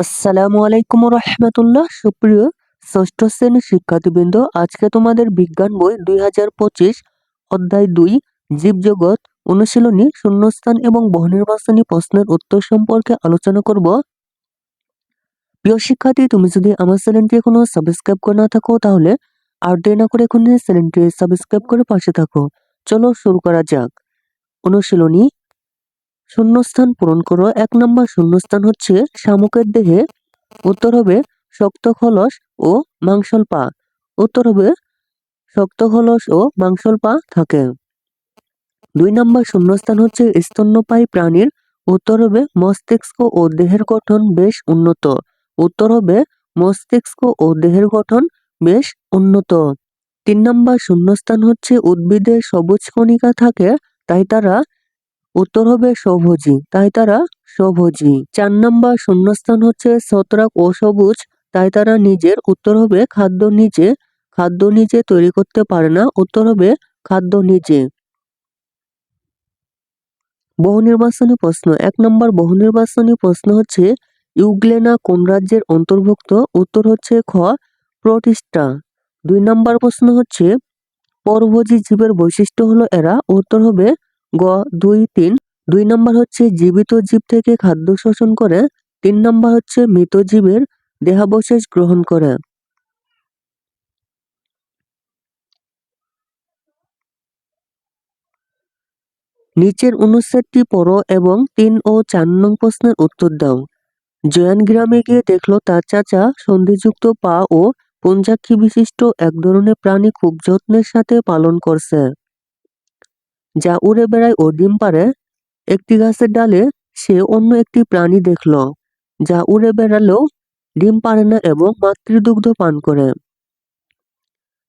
আসসালামু আলাইকুম রহমতুল্লাহ, সুপ্রিয় ষষ্ঠ শ্রেণির শিক্ষার্থীবৃন্দ, আজকে তোমাদের বিজ্ঞান বই দুই হাজার পঁচিশ, অধ্যায় দুই, জীবজগৎ, অনুশীলনী, শূন্যস্থান এবং বহুনির্বাচনী প্রশ্নের উত্তর সম্পর্কে আলোচনা করব। প্রিয় শিক্ষার্থী, তুমি যদি আমার চ্যানেলটি এখনও সাবস্ক্রাইব করে না থাকো, তাহলে আর দেরি না করে এখন চ্যানেলটি সাবস্ক্রাইব করে পাশে থাকো। চলো শুরু করা যাক। অনুশীলনী শূন্যস্থান পূরণ করো। এক নম্বর শূন্যস্থান হচ্ছে শামুকের দেহে। উত্তর হবে শক্ত খলস ও মাংসল পা। উত্তর হবে শক্ত খলস ও মাংসল পা থাকে। দুই নম্বর শূন্যস্থান হচ্ছে স্তন্যপায়ী প্রাণীর। উত্তর হবে মস্তিষ্ক ও দেহের গঠন বেশ উন্নত। উত্তর হবে মস্তিষ্ক ও দেহের গঠন বেশ উন্নত। তিন নম্বর শূন্যস্থান হচ্ছে উদ্ভিদের সবুজ কণিকা থাকে, তাই তারা উত্তর হবে সবুজি। তাই তারা সবুজি। চার নম্বর শূন্যস্থান হচ্ছে ছত্রাক ও সবুজ। তাই তারা নিজের উত্তর হবে খাদ্য নিজে। খাদ্য নিজে তৈরি করতে পারে না, উত্তর হবে খাদ্য নিজে। বহু নির্বাচনী প্রশ্ন। এক নম্বর বহু নির্বাচনী প্রশ্ন হচ্ছে ইউগ্লেনা কোন রাজ্যের অন্তর্ভুক্ত? উত্তর হচ্ছে খ প্রতিষ্ঠা দুই নম্বর প্রশ্ন হচ্ছে, পরভোজী জীবের বৈশিষ্ট্য হলো এরা। উত্তর হবে গ, দুই, তিন। দুই নম্বর হচ্ছে জীবিত জীব থেকে খাদ্য শোষণ করে। তিন নম্বর হচ্ছে মৃত জীবের দেহাবশেষ গ্রহণ করে। নিচের অনুচ্ছেদটি পড়ো এবং তিন ও চার নং প্রশ্নের উত্তর দাও। জয়ান গ্রামে গিয়ে দেখল তার চাচা সন্ধিযুক্ত পা ও পঞ্চাক্ষী বিশিষ্ট এক ধরনের প্রাণী খুব যত্নের সাথে পালন করছে। যা উড়ে বেড়ায় ও ডিম পারে একটি গাছের ডালে সে অন্য একটি প্রাণী দেখল, যা উড়ে বেড়ালেও ডিম পারে না এবং মাতৃদুগ্ধ পান করে।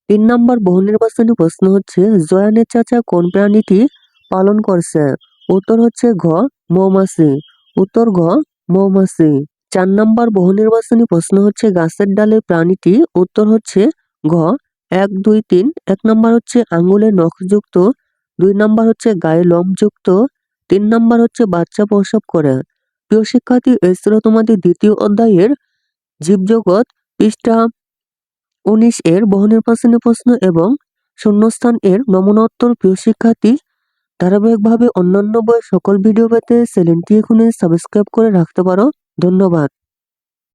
তিন নম্বর বহু নির্বাচনী প্রশ্ন হচ্ছে, জয়ানের চাচা কোন প্রাণীটি পালন করছে? উত্তর হচ্ছে ঘ, মৌমাছি। উত্তর ঘ, মৌমাছি। চার নম্বর বহু নির্বাচনী প্রশ্ন হচ্ছে, গাছের ডালে প্রাণীটি? উত্তর হচ্ছে ঘ, এক, দুই, তিন। এক নম্বর হচ্ছে, আঙুলে নখযুক্ত দুই নম্বর হচ্ছে গায়ে লোমযুক্ত তিন নম্বর হচ্ছে বাচ্চা প্রসব করে। প্রিয় শিক্ষার্থী, এই ছিল তোমাদের দ্বিতীয় অধ্যায়ের জীবজগৎ পৃষ্ঠা উনিশ এর বহু নির্বাচনী প্রশ্ন এবং শূন্যস্থান এর নমুনোত্তর। প্রিয় শিক্ষার্থী, ধারাবাহিকভাবে অন্যান্য বইয়ের সকল ভিডিও পেতে চ্যানেলটি এখনই সাবস্ক্রাইব করে রাখতে পারো। ধন্যবাদ।